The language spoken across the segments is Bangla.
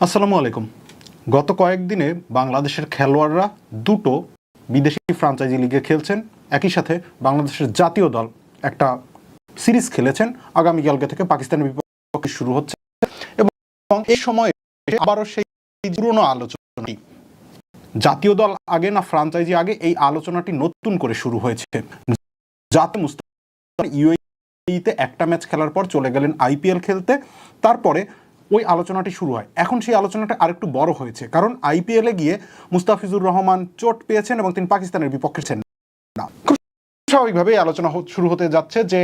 আসসালামু আলাইকুম। গত কয়েকদিনে বাংলাদেশের খেলোয়াড়রা দুটো বিদেশি ফ্রাঞ্চাইজি লিগে খেলছেন। একই সাথে বাংলাদেশের জাতীয় দল একটা সিরিজ খেলেছেন। আগামীকালকে থেকে পাকিস্তানের বিপক্ষে শুরু হচ্ছে। এবং এই সময়ে আবারও সেই পুরনো আলোচনাটি জাতীয় দল আগে না ফ্রাঞ্চাইজি আগে, এই আলোচনাটি নতুন করে শুরু হয়েছে। যাতে মুস্তাফিজ ইউএইতে একটা ম্যাচ খেলার পর চলে গেলেন আইপিএল খেলতে। তারপরে ওই আলোচনাটি শুরু হয়। এখন সেই আলোচনাটা আরেকটু বড় হয়েছে, কারণ আইপিএলে গিয়ে মুস্তাফিজুর রহমান চোট পেয়েছেন এবং তিনি পাকিস্তানের বিপক্ষে না খুব স্বাভাবিকভাবে আলোচনা শুরু হতে যাচ্ছে যে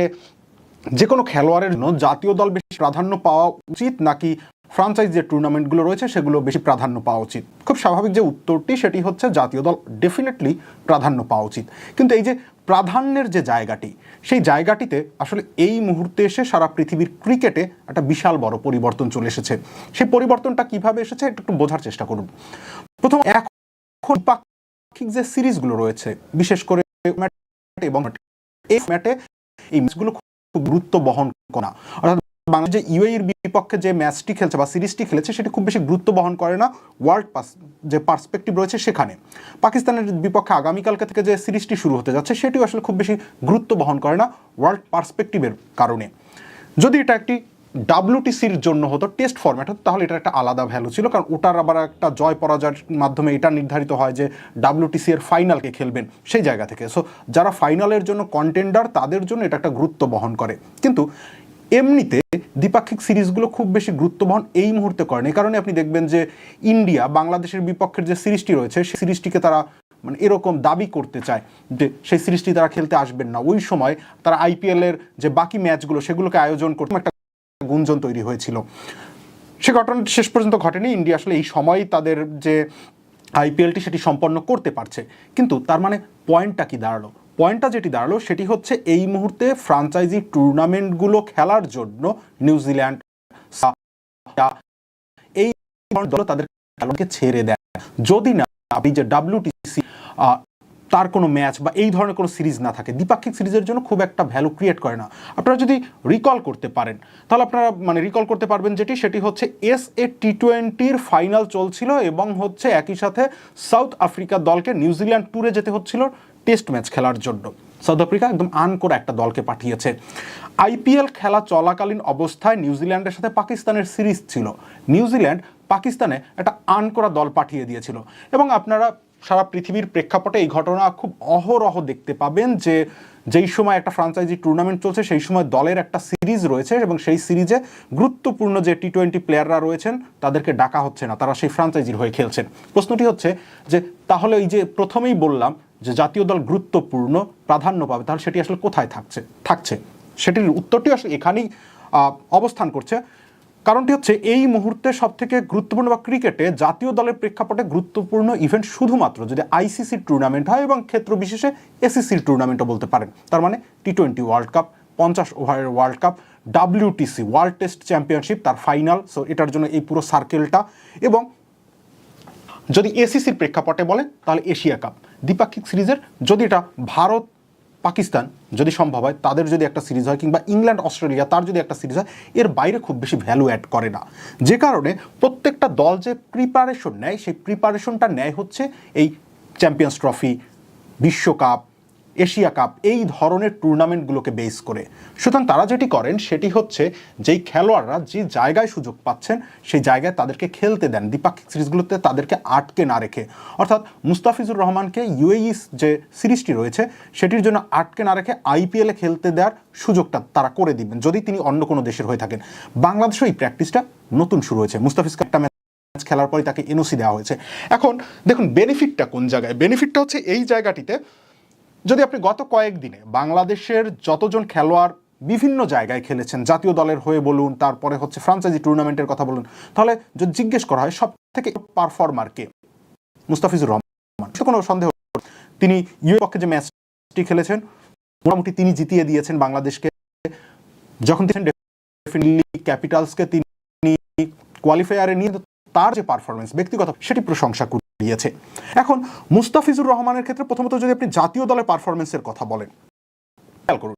যে কোনো খেলোয়াড়ের জন্য জাতীয় দল বেশি প্রাধান্য পাওয়া উচিত নাকি ফ্রাঞ্চাইজ যে টুর্নামেন্টগুলো রয়েছে, সেগুলো বেশি প্রাধান্য পাওয়া উচিত। খুব স্বাভাবিক যে উত্তরটি, সেটি হচ্ছে জাতীয় দল ডেফিনেটলি প্রাধান্য পাওয়া উচিত। কিন্তু এই যে প্রাধান্যের যে জায়গাটি, সেই জায়গাটিতে আসলে এই মুহূর্তে এসে সারা পৃথিবীর ক্রিকেটে একটা বিশাল বড় পরিবর্তন চলে এসেছে। সেই পরিবর্তনটা কীভাবে এসেছে, একটু বোঝার চেষ্টা করুন। প্রথম, এখন পাক্ষিক যে সিরিজগুলো রয়েছে, বিশেষ করে এবং এই ম্যাটে এই ম্যাচগুলো খুব গুরুত্ব বহন করা অর্থাৎ বাংলাদেশ যে ইউএইর বিপক্ষে যে ম্যাচটি খেলছে বা সিরিজটি খেলেছে, সেটি খুব বেশি গুরুত্ব বহন করে না ওয়ার্ল্ড পাস যে পার্সপেক্টিভ রয়েছে সেখানে। পাকিস্তানের বিপক্ষে আগামীকালকে থেকে যে সিরিজটি শুরু হতে যাচ্ছে, সেটিও আসলে খুব বেশি গুরুত্ব বহন করে না ওয়ার্ল্ড পার্সপেক্টিভের কারণে। যদি এটা একটি ডাব্লিউটিসির জন্য হতো টেস্ট ফরম্যাট হতো, তাহলে এটা একটা আলাদা ভ্যালু ছিল, কারণ ওটার আবার একটা জয় পরাজয়ের মাধ্যমে এটা নির্ধারিত হয় যে ডাব্লিউটিসি এর ফাইনালকে খেলবেন সেই জায়গা থেকে। সো যারা ফাইনালের জন্য কন্টেন্ডার তাদের জন্য এটা একটা গুরুত্ব বহন করে। কিন্তু এমনিতে দ্বিপাক্ষিক সিরিজগুলো খুব বেশি গুরুত্ব বহন এই মুহূর্তে করেন। এই কারণে আপনি দেখবেন যে ইন্ডিয়া, বাংলাদেশের বিপক্ষের যে সিরিজটি রয়েছে, সেই সিরিজটিকে তারা মানে এরকম দাবি করতে চায় যে সেই সিরিজটি তারা খেলতে আসবেন না। ওই সময় তারা আইপিএলের যে বাকি ম্যাচগুলো, সেগুলোকে আয়োজন করতে একটা গুঞ্জন তৈরি হয়েছিল। সে ঘটনাটি শেষ পর্যন্ত ঘটেনি। ইন্ডিয়া আসলে এই সময় তাদের যে আইপিএলটি, সেটি সম্পন্ন করতে পারছে। কিন্তু তার মানে পয়েন্টটা কি দাঁড়াল? পয়েন্টটা যেটি দাঁড়াল সেটি হচ্ছে এই মুহূর্তে ফ্রাঞ্চাইজি টুর্নামেন্টগুলো খেলার জন্য নিউজিল্যান্ড এই দল তাদের খেলোয়াড়কে ছেড়ে দেয়। যদি না, আপনি যে ডাব্লিউটিসি তার কোনো ম্যাচ বা এই ধরনের কোনো সিরিজ না থাকে, দ্বিপাক্ষিক সিরিজের জন্য খুব একটা ভ্যালু ক্রিয়েট করে না। আপনারা যদি রিকল করতে পারেন, তাহলে আপনারা মানে রিকল করতে পারবেন যেটি, সেটি হচ্ছে এস এ টি টোয়েন্টির ফাইনাল চলছিল এবং হচ্ছে একই সাথে সাউথ আফ্রিকা দলকে নিউজিল্যান্ড ট্যুরে যেতে হচ্ছিল। টেস্ট ম্যাচ খেলার জন্য। সাউথ আফ্রিকা একদম আন করে একটা দলকে পাঠিয়েছে। আইপিএল খেলা চলাকালীন অবস্থায় নিউজিল্যান্ডের সাথে পাকিস্তানের সিরিজ ছিল। নিউজিল্যান্ড পাকিস্তানে একটা আন করা দল পাঠিয়ে দিয়েছিল। এবং আপনারা সারা পৃথিবীর প্রেক্ষাপটে এই ঘটনা খুব অহরহ দেখতে পাবেন যে যেই সময় একটা ফ্রাঞ্চাইজি টুর্নামেন্ট চলছে, সেই সময় দলের একটা সিরিজ রয়েছে এবং সেই সিরিজে গুরুত্বপূর্ণ যে টি টোয়েন্টি প্লেয়াররা রয়েছেন, তাদেরকে ডাকা হচ্ছে না, তারা সেই ফ্রাঞ্চাইজির হয়ে খেলছেন। প্রশ্নটি হচ্ছে যে, তাহলে এই যে প্রথমেই বললাম যে জাতীয় দল গুরুত্বপূর্ণ, প্রাধান্য পাবে, তাহলে সেটি আসলে কোথায় থাকছে? থাকছে। সেটির উত্তরটি আসলে এখানেই অবস্থান করছে। কারণটি হচ্ছে এই মুহূর্তে সব থেকে গুরুত্বপূর্ণ বা ক্রিকেটে জাতীয় দলের প্রেক্ষাপটে গুরুত্বপূর্ণ ইভেন্ট শুধুমাত্র যদি আইসিসি টুর্নামেন্ট হয় এবং ক্ষেত্র বিশেষে এসিসির টুর্নামেন্টও বলতে পারেন। তার মানে টি টোয়েন্টি ওয়ার্ল্ড কাপ পঞ্চাশ ওভারের world cup WTC world test championship তার ফাইনাল সো এটার জন্য এই পুরো সার্কেলটা এবং যদি এসিসির প্রেক্ষাপটে বলে তাহলে এশিয়া কাপ দ্বিপাক্ষিক সিরিজের, যদি এটা ভারত পাকিস্তান যদি সম্ভব হয়, তাদের যদি একটা সিরিজ হয় কিংবা ইংল্যান্ড, অস্ট্রেলিয়া, তার যদি একটা সিরিজ হয়, এর বাইরে খুব বেশি ভ্যালু অ্যাড করে না। যে কারণে প্রত্যেকটা দল যে প্রিপারেশন নেয়, সেই প্রিপারেশনটা নেয় হচ্ছে এই চ্যাম্পিয়ন্স ট্রফি বিশ্বকাপ এশিয়া কাপ এই ধরনের টুর্নামেন্টগুলোকে বেস করে। সুতরাং তারা যেটি করেন সেটি হচ্ছে যেই খেলোয়াড়রা যে জায়গায় সুযোগ পাচ্ছেন, সেই জায়গায় তাদেরকে খেলতে দেন। দ্বিপাক্ষিক সিরিজগুলোতে তাদেরকে আটকে না রেখে। অর্থাৎ মুস্তাফিজুর রহমানকে ইউএই যে সিরিজটি রয়েছে, সেটির জন্য আটকে না রেখে আইপিএলে খেলতে দেওয়ার সুযোগটা তারা করে দিবেন, যদি তিনি অন্য কোনো দেশের হয়ে থাকেন। বাংলাদেশেও এই প্র্যাকটিসটা নতুন শুরু হয়েছে। মুস্তাফিজকে একটা ম্যাচ খেলার পরে তাকে এনওসি দেওয়া হয়েছে। এখন দেখুন বেনিফিটটা কোন জায়গায়? বেনিফিটটা হচ্ছে এই জায়গাটিতে যদি আপনি গত কয়েকদিনে বাংলাদেশের যতজন খেলোয়াড় বিভিন্ন জায়গায় খেলেছেন, জাতীয় দলের হয়ে বলুন, তারপরে হচ্ছে ফ্রাঞ্চাইজি টুর্নামেন্টের কথা বলুন, তাহলে যদি জিজ্ঞেস করা হয় সব থেকে পারফর্মার কে? মুস্তাফিজুর রহমান। কোনো সন্দেহ। তিনি ইউ পক্ষে যে ম্যাচটি খেলেছেন, মোটামুটি তিনি জিতিয়ে দিয়েছেন বাংলাদেশকে। যখন তিনি ডেফিনেটলি ক্যাপিটালসকে তিনি কোয়ালিফায়ারে নিয়ে, তার যে পারফরমেন্স ব্যক্তিগত সেটি প্রশংসা কুড়িয়েছে এখন মুস্তাফিজুর রহমানের ক্ষেত্রে প্রথমত যদি আপনি জাতীয় দলের পারফরমেন্সের কথা বলেন, খেয়াল করুন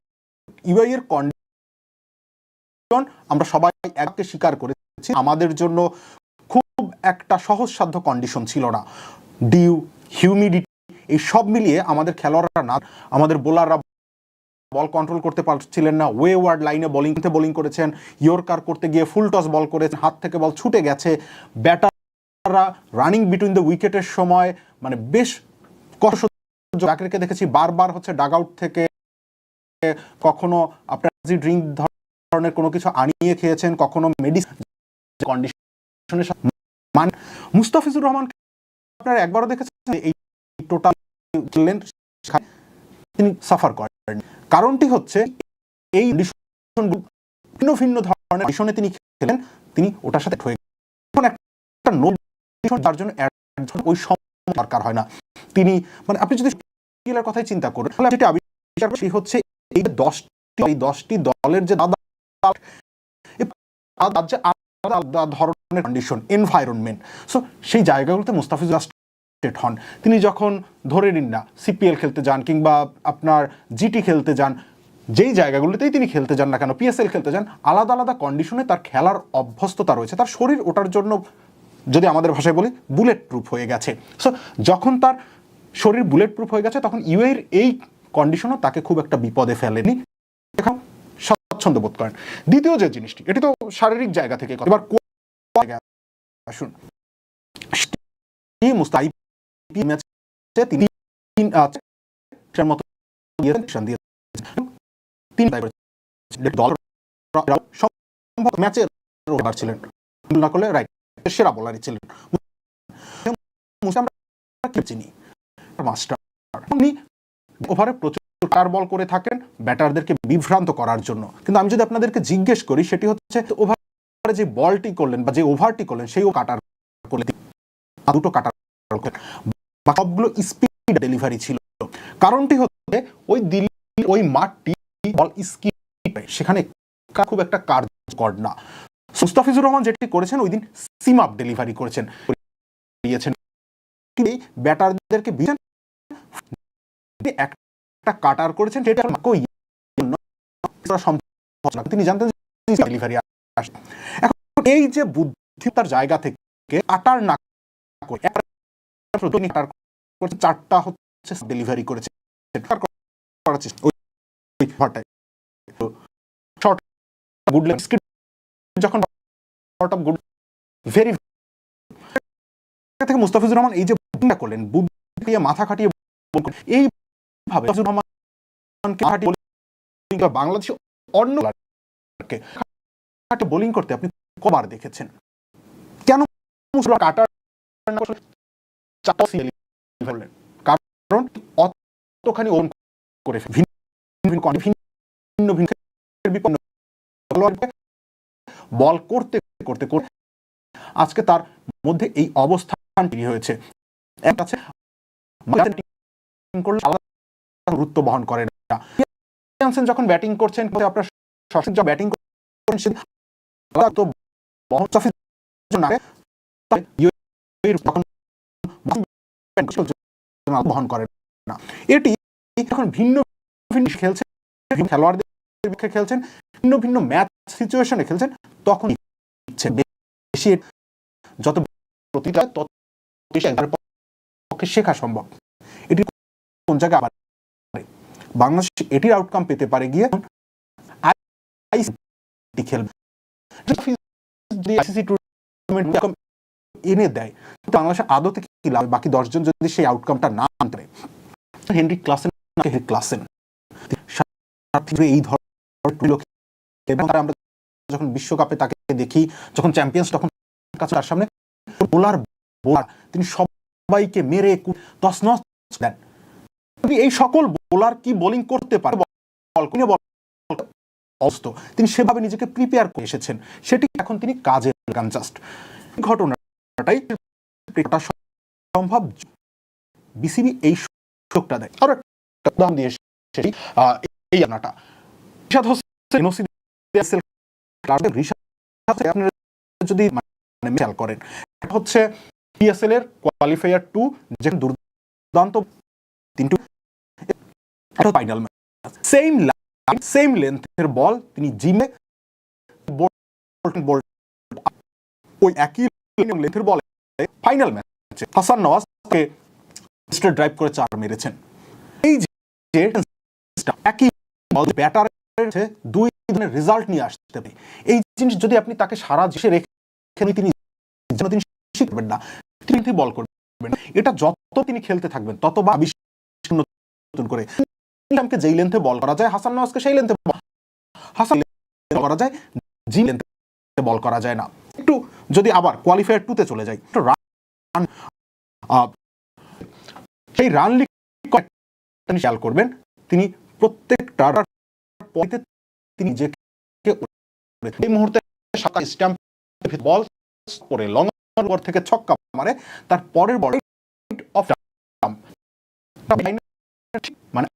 ইউআই এর কন্ডিশন আমরা সবাই এককে স্বীকার করেছি, আমাদের জন্য খুব একটা সহজসাধ্য কন্ডিশন ছিল না। ডিউ হিউমিডিটি এই সব মিলিয়ে আমাদের খেলোয়াড়রা না, আমাদের বোলাররা বল কন্ট্রোল করতে পারছিলেন না ওয়ে ওয়ার্ড লাইনে বোলিংতে বোলিং করেছেন ইয়র্কার করতে গিয়ে ফুল টস বল করেছেন, হাত থেকে বল ছুটে গেছে ব্যাটাররা রানিং বিটুইন দ্য উইকেটের সময় মানে বেশ কষ্ট দেখেছি, বারবার হচ্ছে ডাগ আউট থেকে কখনো আপনার ড্রিঙ্ক ধরনের কোনো কিছু আনিয়ে খেয়েছেন, কখনো মেডিসিন কন্ডিশনের মান মুস্তাফিজুর রহমান আপনারা একবারও দেখেছেন, এই টোটাল তিনি সাফার করেন কারণটি হচ্ছে, এই ভিন্ন ভিন্ন ধরনের কন্ডিশনে তিনি খেলেন, তিনি ওটার সাথে হয়ে। এখন একটা নো তার জন্য ওই সময় দরকার হয় না। তিনি মানে আপনি যদি কথাই চিন্তা করেন, তাহলে আবিষ্কার সেই হচ্ছে এই দশটি এই দশটি দলের যে দাদা যে আলাদা ধরনের কন্ডিশন এনভায়রনমেন্ট সো সেই জায়গাগুলোতে মুস্তাফিজুর স্টেট হন। তিনি যখন ধরে নিন না সিপিএল খেলতে যান কিংবা আপনার জিটি খেলতে যান, যেই জায়গাগুলোতেই তিনি খেলতে যান না কেন পিএসএল খেলতে যান, আলাদা আলাদা কন্ডিশনে তার খেলার অভ্যস্ততা রয়েছে। তার শরীর ওটার জন্য যদি আমাদের ভাষায় বলি বুলেট প্রুফ হয়ে গেছে। সো যখন তার শরীর বুলেট প্রুফ হয়ে গেছে, তখন ইউএর এই কন্ডিশনও তাকে খুব একটা বিপদে ফেলেনি। এখন স্বাচ্ছন্দ্য বোধ করেন। দ্বিতীয় যে জিনিসটি, এটি তো শারীরিক জায়গা থেকে এবার আসুন। তিনি ম্যাচের ছিলেন। না করলে রাইট সেরা বোলারই ছিলেন। চিনি? মাস্টার উনি ওভারে প্রচুর কার বল করে থাকেন ব্যাটারদেরকে বিভ্রান্ত করার জন্য। কিন্তু আমি যদি আপনাদেরকে জিজ্ঞেস করি, সেটি হচ্ছে ওভারে যে বলটি করলেন বা যে ওভারটি করলেন, সেই কাটার করলেন। দুটো কাটার সবগুলো স্পিড ডেলিভারি ছিল। কারণটি হচ্ছে ওই দিল্লি, ওই মাঠটি বল স্কিপ সেখানে খুব একটা কার্যকর না। মুস্তাফিজুর রহমান যেটি করেছেন, ওই দিন সিম আপ ডেলিভারি করেছেন দিয়েছেন তিনি ব্যাটারদেরকে একটা কাটার করেছেন সম্ভব তিনি জানতেন ডেলিভারি এখন এই যে বুদ্ধি তার জায়গা থেকে আটার না করে চারটা হচ্ছে ডেলিভারি করেছে করার চেষ্টা যখন শর্ট অফ গুড ভেরি থেকে মুস্তাফিজুর রহমান এই যে বুদ্ধিটা করলেন বুদ্ধি মাথা খাটিয়ে ball করলেন, এইভাবে মুস্তাফিজুর রহমানকে মাথা খাটিয়ে bowling বা বাংলাদেশে অন্য বোলিং করতে আপনি কবার দেখেছেন? কেন কাটার? কারণ অতখানি ওন করে ভিন্ন ভিন্ন ভিন্ন বল করতে করতে করতে। আজকে তার মধ্যে এই অবস্থান তৈরি হয়েছে। এক আলাদা গুরুত্ব বহন করে না। যখন ব্যাটিং করছেন আপনার সঠিক যখন ব্যাটিং করছেন তো বহন বহন করে না। এটি যখন ভিন্ন ভিন্ন খেলছেন খেলোয়াড়দের বিপক্ষে খেলছেন, ভিন্ন ভিন্ন ম্যাচ সিচুয়েশনে খেলছেন। তখন যত প্রতিটা তত পক্ষে শেখা সম্ভব। এটি কোন জায়গায় আবার বাংলাদেশ এটির আউটকাম পেতে পারে গিয়ে আইসিসি খেলবে। টুর্নামেন্ট এনে দেয় তো বাংলাদেশের আদতে কি লাভ? বাকি দশজন যদি সেই আউটকামটা না আনতে পারে হেনরি ক্লাসেন ক্লাসেন। এই ধরনের আমরা যখন বিশ্বকাপে তাকে দেখি, যখন চ্যাম্পিয়ন্স তখন কাছে তার সামনে বোলার বোলার, তিনি সবাইকে মেরে তছনছ দেন। এই সকল বোলার কি বোলিং করতে পারে, বল, কিনে বল অস্ত তিনি সেভাবে নিজেকে প্রিপেয়ার করে এসেছেন। সেটি এখন তিনি কাজে লাগান জাস্ট ঘটনাটাই সম্ভব বিসিবি এই সুযোগটা দেয়। আরও একটা দিয়ে সেটি এই আনাটা রিশাদ হোসেন ক্লাবের রিশাদ আপনারা যদি মানে খেয়াল করেন। এটা হচ্ছে পিএসএল এর কোয়ালিফায়ার টু যেখানে দুর্দান্ত তিনটু ফাইনাল সেম লাইন সেম লেন্থের বল তিনি জিমে ওই একই লেন্থের বল ফাইনাল ম্যাচে হাসান নওয়াজ তাকে ড্রাইভ করে চার মেরেছেন। এই যে একই ব্যাটার দুই ধরনের রেজাল্ট নিয়ে আসতে পারে এই জিনিস যদি আপনি তাকে সারা দেশে রেখে তিনি যেন তিনি শিখবেন না, তিনি বল করবেন এটা যত তিনি খেলতে থাকবেন, তত বা নতুন করে। ইসলামকে যেই লেন্থে বল করা যায়, হাসান নওয়াজকে সেই লেন্থে হাসান করা যায় জি লেন্থে বল করা যায় না। একটু যদি আবার কোয়ালিফায়ার টুতে চলে যাই, একটু রান সেই রান লিগ খেয়াল করবেন, তিনি প্রত্যেকটা পয়েন্টে তিনি নিজেকে এই মুহূর্তে স্ট্যাম্প বল করে লং ওভার থেকে ছক্কা মারে, তার পরের বল অফ মানে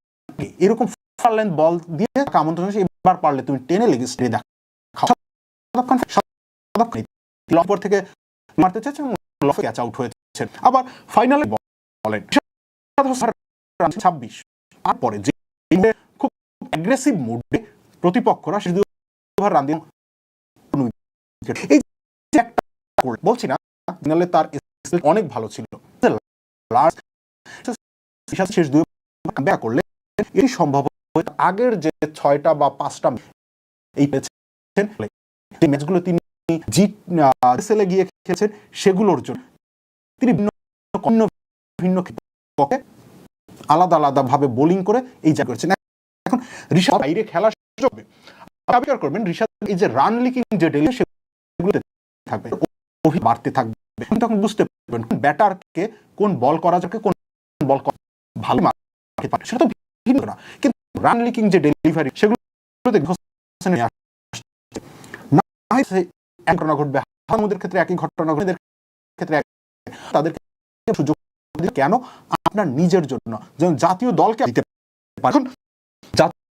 এরকম ফার লেন্থ বল দিয়ে আমন্ত্রণ এবার পারলে তুমি টেনে লেগে স্টে দেখাও। ওভার থেকে মারতে চাইছেন লফে ক্যাচ আউট হয়েছে। আবার ফাইনালে বলেন ছাব্বিশ। তারপরে যে খুব অ্যাগ্রেসিভ মুডে প্রতিপক্ষরা ওভার রান বলছি না তার অনেক ভালো ছিল। শেষ দুই ব্যাক করলে এই সম্ভব আগের যে ছয়টা বা পাঁচটা এই পেয়েছেন, যে ম্যাচগুলো তিনি জি এসএলে গিয়ে খেলেছেন, সেগুলোর জন্য তিনি ভিন্ন ভিন্ন আলাদা আলাদা ভাবে বোলিং করে এই যা করেছেন। ঋষাদ বাইরে খেলার সুযোগ হবে। আবিষ্কার করবেন ঋষাদ এই যে রান লিকিং যে ডেলি সেগুলোতে থাকবে। বাড়তে থাকবে। তখন বুঝতে পারবেন কোন ব্যাটারকে কোন বল করা যাবে, কোন বল ভালো মারতে পারে সেটা তো ভিন্ন না। কিন্তু রান লিকিং যে ডেলিভারি সেগুলোতে এক ঘটনা ঘটবে হামুদের ক্ষেত্রে একই ঘটনা এদের ক্ষেত্রে তাদেরকে সুযোগ কেন? আপনার নিজের জন্য। যেমন জাতীয় দলকে দিতে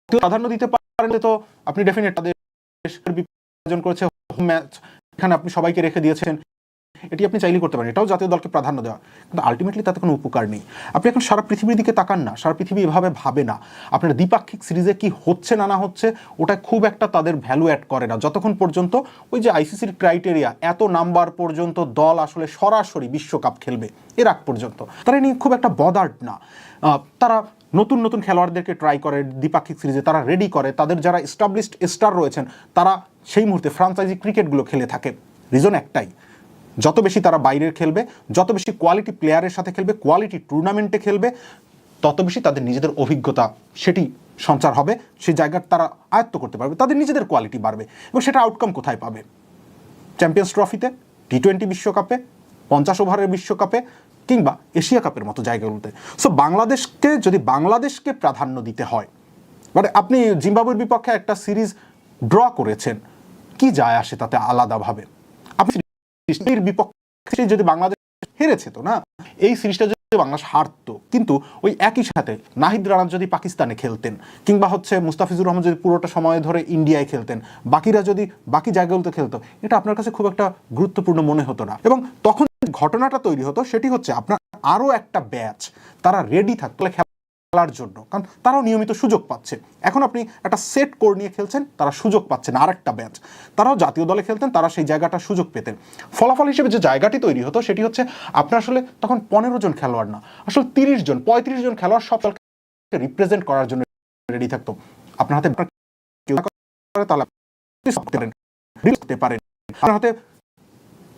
প্রাধান্য দিতে পারেন তো আপনি ডেফিনেট তাদের বিভাজন করেছে হোম ম্যাচ এখানে আপনি সবাইকে রেখে দিয়েছেন। এটি আপনি চাইলেই করতে পারেন, এটাও জাতীয় দলকে প্রাধান্য দেওয়া। কিন্তু আলটিমেটলি তাতে কোনো উপকার নেই। আপনি এখন সারা পৃথিবীর দিকে তাকান না, সারা পৃথিবী এভাবে ভাবে না। আপনার দ্বিপাক্ষিক সিরিজে কি হচ্ছে না না হচ্ছে, ওটা খুব একটা তাদের ভ্যালু অ্যাড করে না। যতক্ষণ পর্যন্ত ওই যে আইসিসির ক্রাইটেরিয়া এত নাম্বার পর্যন্ত দল আসলে সরাসরি বিশ্বকাপ খেলবে, এর আগ পর্যন্ত। তারা নিয়ে খুব একটা বদার্ড না। তারা নতুন নতুন খেলোয়াড়দেরকে ট্রাই করে, দ্বিপাক্ষিক সিরিজে তারা রেডি করে, তাদের যারা এস্টাবলিশড স্টার রয়েছেন, তারা সেই মুহূর্তে ফ্রাঞ্চাইজি ক্রিকেটগুলো খেলে থাকে। রিজন একটাই, যত বেশি তারা বাইরের খেলবে, যত বেশি কোয়ালিটি প্লেয়ারের সাথে খেলবে কোয়ালিটি টুর্নামেন্টে খেলবে, তত বেশি তাদের নিজেদের অভিজ্ঞতা সেটি সঞ্চার হবে, সেই জায়গার তারা আয়ত্ত করতে পারবে, তাদের নিজেদের কোয়ালিটি বাড়বে এবং সেটা আউটকাম কোথায় পাবে? চ্যাম্পিয়ন্স ট্রফিতে টি টোয়েন্টি বিশ্বকাপে, পঞ্চাশ ওভারের বিশ্বকাপে কিংবা এশিয়া কাপের মতো জায়গাগুলোতে। সো বাংলাদেশকে, যদি বাংলাদেশকে প্রাধান্য দিতে হয় মানে আপনি জিম্বাবুয়ের বিপক্ষে একটা সিরিজ ড্র করেছেন, কি যায় আসে তাতে আলাদাভাবে? আপনি বিপক্ষে যদি বাংলাদেশ হেরেছে তো, না? এই সিরিজটা যদি বাংলাদেশ হারতো, কিন্তু ওই একই সাথে নাহিদ রানা যদি পাকিস্তানে খেলতেন, কিংবা হচ্ছে মুস্তাফিজুর রহমান যদি পুরোটা সময় ধরে ইন্ডিয়ায় খেলতেন, বাকিরা যদি বাকি জায়গাগুলোতে খেলতো, এটা আপনার কাছে খুব একটা গুরুত্বপূর্ণ মনে হতো না। এবং তখন ঘটনাটা তৈরি হতো, সেটি হচ্ছে আপনার আরও একটা ব্যাচ, তারা রেডি থাকতো খেলার জন্য, কারণ তারাও নিয়মিত সুযোগ পাচ্ছে। এখন আপনি একটা সেট কোর নিয়ে খেলছেন, তারা সুযোগ পাচ্ছেন আর একটা ব্যাচ। তারাও জাতীয় দলে খেলতেন, তারা সেই জায়গাটা সুযোগ পেতেন। ফলাফল হিসেবে যে জায়গাটি তৈরি হতো, সেটি হচ্ছে আপনার আসলে তখন পনেরো জন খেলোয়াড় না, আসলে তিরিশ জন, পঁয়ত্রিশ জন খেলোয়াড় সব দলকে রিপ্রেজেন্ট করার জন্য রেডি থাকতো। আপনার হাতে তাহলে পারেন। আপনার হাতে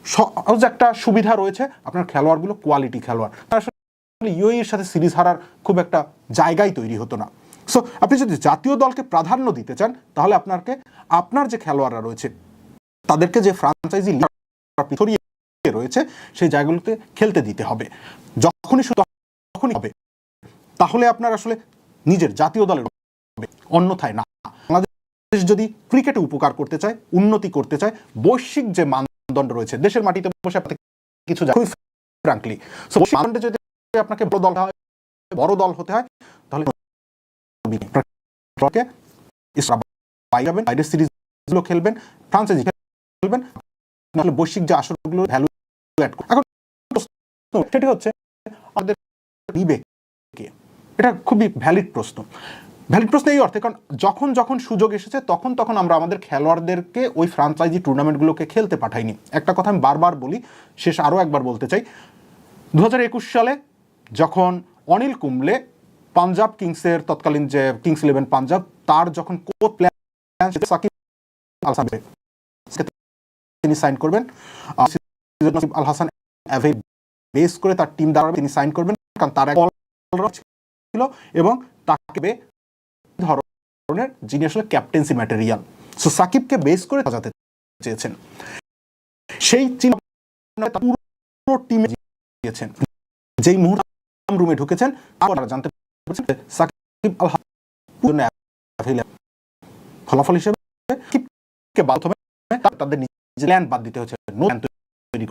সহজ একটা সুবিধা রয়েছে আপনার খেলোয়াড়গুলো কোয়ালিটি খেলোয়াড়। আসলে ইউএর সাথে সিরিজ হারার খুব একটা জায়গাই তৈরি হতো না। সো আপনি যদি জাতীয় দলকে প্রাধান্য দিতে চান, তাহলে আপনাকে, আপনার যে খেলোয়াড়রা রয়েছে, তাদেরকে যে ফ্রাঞ্চাইজি ছড়িয়ে রয়েছে, সেই জায়গাগুলোতে খেলতে দিতে হবে। যখনই তখনই হবে, তাহলে আপনার আসলে নিজের জাতীয় দলের হবে অন্যথায় না। বাংলাদেশ যদি ক্রিকেটে উপকার করতে চায়, উন্নতি করতে চায়, বৈশ্বিক যে মানদণ্ড রয়েছে। দেশের মাটিতে বসে আপনাকে কিছু ফ্রাঙ্কলি সো যদি আপনাকে বড় দল হয়, বড় দল হতে হয়, তাহলে বাইরের সিরিজগুলো খেলবেন ফ্রান্সাইজি খেলবেন নাহলে বৈশ্বিক যে আসরগুলো ভ্যালু অ্যাড এখন সেটি হচ্ছে, আমাদের এটা খুবই ভ্যালিড প্রশ্ন। ভ্যালিড প্রশ্ন এই অর্থে, কারণ যখন যখন সুযোগ এসেছে, তখন তখন আমরা আমাদের খেলোয়াড়দেরকে ওই ফ্রাঞ্চাইজি টুর্নামেন্টগুলোকে খেলতে পাঠাইনি। একটা কথা আমি বারবার বলি, শেষ আরও একবার বলতে চাই। দু হাজার একুশ সালে যখন অনিল কুম্বলে পাঞ্জাব কিংসের তৎকালীন যে কিংস ইলেভেন পাঞ্জাব, তার যখন কোচ প্ল্যান তিনি সাইন করবেন। আল হাসান বেস করে তার টিম দ্বারা তিনি সাইন করবেন। কারণ তার ছিল এবং তাকে ধরনের যিনি আসলে ক্যাপ্টেন্সি ম্যাটেরিয়াল সো সাকিবকে বেস করে সাজাতে চেয়েছেন সেই পুরো টিমে দিয়েছেন যেই মুহূর্তে রুমে ঢুকেছেন, তারা জানতে সাকিব আল। ফলাফল হিসেবে তাদের নিজের প্ল্যান বাদ দিতে হচ্ছে নো তৈরি।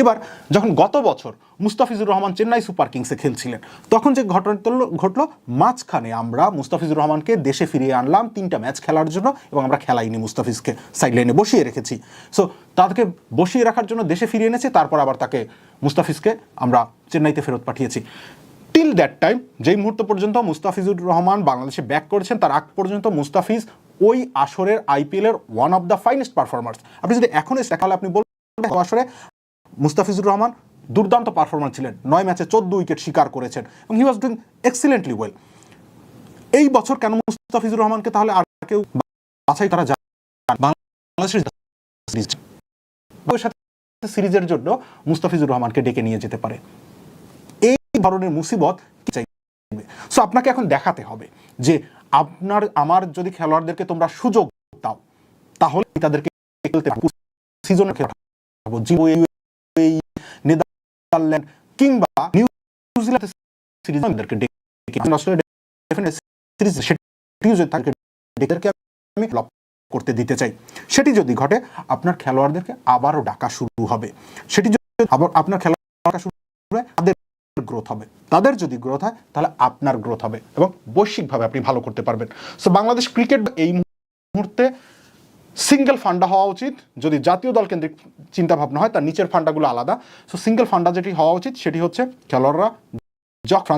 এবার যখন গত বছর মুস্তাফিজুর রহমান চেন্নাই সুপার কিংসে খেলছিলেন, তখন যে ঘটনা ঘটলো, মাঝখানে আমরা মুস্তাফিজুর রহমানকে দেশে ফিরিয়ে আনলাম, তিনটা ম্যাচ খেলার জন্য এবং আমরা খেলাইনি মুস্তাফিজকে সাইড লাইনে বসিয়ে রেখেছি। সো তাদেরকে বসিয়ে রাখার জন্য দেশে ফিরিয়ে এনেছি, তারপর আবার তাকে মুস্তাফিজকে আমরা চেন্নাইতে ফেরত পাঠিয়েছি। টিল দ্যাট টাইম যেই মুহূর্ত পর্যন্ত মুস্তাফিজুর রহমান বাংলাদেশে ব্যাক করেছেন, তার আগ পর্যন্ত মুস্তাফিজ ওই আসরের আইপিএলের one of the finest performers আপনি যদি এখন এসে দেখালে আপনি বলবেন আসরে মুস্তাফিজুর রহমান দুর্দান্ত পারফরমার ছিলেন। নয় ম্যাচে চোদ্দ উইকেট শিকার করেছেন এবং হি ওয়াজ ডুইং এক্সিলেন্টলি ওয়েল এই বছর কেন মুস্তাফিজুর রহমানকে তাহলে আর কেউ বাছাই তারা বাংলাদেশের সিরিজের জন্য মুস্তাফিজুর রহমানকে ডেকে নিয়ে যেতে পারে। এই ধরনের মুসিবত সো আপনাকে এখন দেখাতে হবে যে আপনার আমার যদি খেলোয়াড়দেরকে তোমরা সুযোগ দাও তাহলে তাদেরকে খেলতে সিজনে জিম্বাবুয়ে, নেদারল্যান্ড কিংবা আমি করতে দিতে চাই। সেটি যদি ঘটে, আপনার খেলোয়াড়দেরকে আবারও ডাকা শুরু হবে। সেটি যদি আবার আপনার খেলোয়াড় শুরু হয়, তাদের গ্রোথ হবে। তাদের যদি গ্রোথ হয়, তাহলে আপনার গ্রোথ হবে এবং বৈশ্বিকভাবে আপনি ভালো করতে পারবেন। সো বাংলাদেশ ক্রিকেট এই মুহূর্তে সিঙ্গেল ফান্ডা হওয়া উচিত। যদি জাতীয় দল কেন্দ্রিক চিন্তা ভাবনা হয়, তার নিচের ফান্ডাগুলো আলাদা। সো সিঙ্গেল ফান্ডা যেটি হওয়া উচিত, সেটি হচ্ছে খেলোয়াড়রা যখন